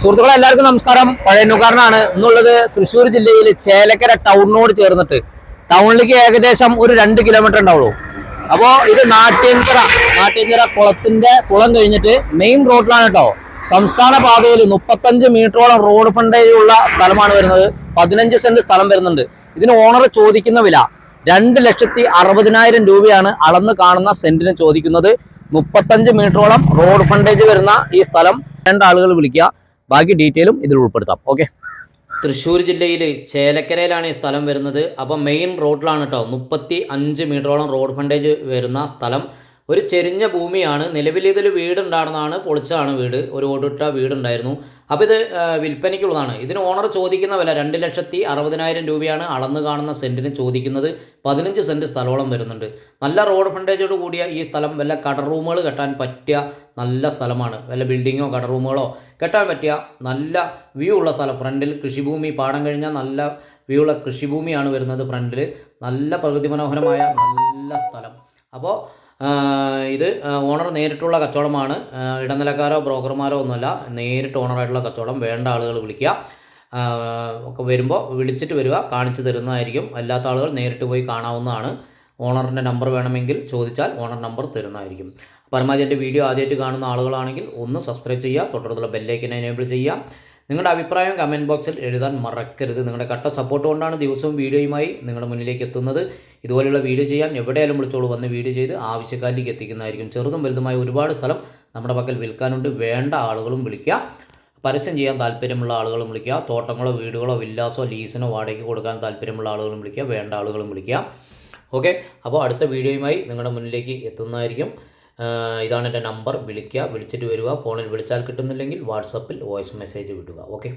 സുഹൃത്തുക്കളെ എല്ലാവർക്കും നമസ്കാരം. പഴയനുകാരനാണ് ഇന്നുള്ളത് തൃശ്ശൂർ ജില്ലയിൽ ചേലക്കര ടൗണിനോട് ചേർന്നിട്ട്. ടൗണിലേക്ക് ഏകദേശം ഒരു രണ്ട് കിലോമീറ്റർ ഉണ്ടാവുള്ളൂ. അപ്പോൾ ഇത് നാട്യഞ്ചിറ നാട്യഞ്ചിറ കുളത്തിന്റെ കുളം കഴിഞ്ഞിട്ട് മെയിൻ റോഡിലാണ് കേട്ടോ സംസ്ഥാന പാതയിൽ മുപ്പത്തഞ്ച് മീറ്ററോളം റോഡ് ഫണ്ടേജുള്ള സ്ഥലമാണ് വരുന്നത്. പതിനഞ്ച് സെന്റ് സ്ഥലം വരുന്നുണ്ട്. ഇതിന് ഓണർ ചോദിക്കുന്ന വില രണ്ട് ലക്ഷത്തി അറുപതിനായിരം രൂപയാണ് അളന്ന് കാണുന്ന സെന്റിന് ചോദിക്കുന്നത്. മുപ്പത്തഞ്ച് മീറ്ററോളം റോഡ് ഫണ്ടേജ് വരുന്ന ഈ സ്ഥലം രണ്ടാളുകൾ വിളിക്കുക. ബാക്കി ഡീറ്റെയിലും ഇതിൽ ഉൾപ്പെടുത്താം. ഓക്കെ? തൃശ്ശൂർ ജില്ലയിൽ ചേലക്കരയിലാണ് ഈ സ്ഥലം വരുന്നത്. അപ്പം മെയിൻ റോഡിലാണ് കേട്ടോ മുപ്പത്തി അഞ്ച് മീറ്ററോളം റോഡ് ഫണ്ടേജ് വരുന്ന സ്ഥലം. ഒരു ചെരിഞ്ഞ ഭൂമിയാണ്. നിലവിൽ ഇതിൽ വീടുണ്ടായിരുന്നതാണ് പൊളിച്ചതാണ് വീട്. ഒരു ഓടിട്ട വീടുണ്ടായിരുന്നു. അപ്പോൾ ഇത് വിൽപ്പനയ്ക്കുള്ളതാണ്. ഇതിന് ഓണർ ചോദിക്കുന്ന വില രണ്ട് ലക്ഷത്തി അറുപതിനായിരം രൂപയാണ് അളന്ന് കാണുന്ന സെന്റിന് ചോദിക്കുന്നത്. പതിനഞ്ച് സെന്റ് സ്ഥലോളം വരുന്നുണ്ട്. നല്ല റോഡ് ഫ്രണ്ടേജോട് കൂടിയ ഈ സ്ഥലം വല്ല കട റൂമുകൾ കെട്ടാൻ പറ്റിയ നല്ല സ്ഥലമാണ്. വല്ല ബിൽഡിങ്ങോ കട റൂമുകളോ കെട്ടാൻ പറ്റിയ നല്ല വ്യൂ ഉള്ള സ്ഥലം. ഫ്രണ്ടിൽ കൃഷിഭൂമി പാടം കഴിഞ്ഞാൽ നല്ല വ്യൂ ഉള്ള കൃഷിഭൂമിയാണ് വരുന്നത് ഫ്രണ്ടിൽ. നല്ല പ്രകൃതി മനോഹരമായ നല്ല സ്ഥലം. അപ്പോൾ ഇത് ഓണർ നേരിട്ടുള്ള കച്ചവടമാണ്. ഇടനിലക്കാരോ ബ്രോക്കർമാരോ ഒന്നുമല്ല. നേരിട്ട് ഓണറായിട്ടുള്ള കച്ചവടം വേണ്ട ആളുകൾ വിളിക്കുക. ഒക്കെ വരുമ്പോൾ വിളിച്ചിട്ട് വരിക കാണിച്ചു തരുന്നതായിരിക്കും. അല്ലാത്ത ആളുകൾ നേരിട്ട് പോയി കാണാവുന്നതാണ്. ഓണറിന്റെ നമ്പർ വേണമെങ്കിൽ ചോദിച്ചാൽ ഓണർ നമ്പർ തരുന്നതായിരിക്കും. പരമാവധി എന്റെ വീഡിയോ ആദ്യമായിട്ട് കാണുന്ന ആളുകളാണെങ്കിൽ ഒന്ന് സബ്സ്ക്രൈബ് ചെയ്യുക തൊട്ടടുത്തുള്ള ബെല്ലേക്കിനെ എനേബിൾ ചെയ്യുക. നിങ്ങളുടെ അഭിപ്രായം കമന്റ് ബോക്സിൽ എഴുതാൻ മറക്കരുത്. നിങ്ങളുടെ കട്ട സപ്പോർട്ട് കൊണ്ടാണ് ദിവസവും വീഡിയോയുമായി നിങ്ങളുടെ മുന്നിലേക്ക് എത്തുന്നത്. ഇതുപോലെയുള്ള വീഡിയോ ചെയ്യാൻ എവിടെയാലും വിളിച്ചോളൂ. വന്ന് വീഡിയോ ചെയ്ത് ആവശ്യക്കാരിലേക്ക് എത്തിക്കുന്നതായിരിക്കും. ചെറുതും വലുതുമായ ഒരുപാട് സ്ഥലം നമ്മുടെ പക്കൽ വിൽക്കാനുണ്ട്. വേണ്ട ആളുകളും വിളിക്കുക. പരസ്യം ചെയ്യാൻ താല്പര്യമുള്ള ആളുകളും വിളിക്കുക. തോട്ടങ്ങളോ വീടുകളോ വില്ലാസോ ലീസിനോ വാടകയ്ക്ക് കൊടുക്കാൻ താല്പര്യമുള്ള ആളുകളും വിളിക്കുക. വേണ്ട ആളുകളും വിളിക്കുക. ഓക്കെ അപ്പോൾ അടുത്ത വീഡിയോയുമായി നിങ്ങളുടെ മുന്നിലേക്ക് എത്തുന്നതായിരിക്കും. ഇതാണ് എന്റെ നമ്പർ വിളിക്കുക വിളിച്ചിട്ട് വരിക. ഫോണിൽ വിളിച്ചാൽ കിട്ടുന്നില്ലെങ്കിൽ വാട്സപ്പിൽ വോയിസ് മെസ്സേജ് വിടുക. ഓക്കെ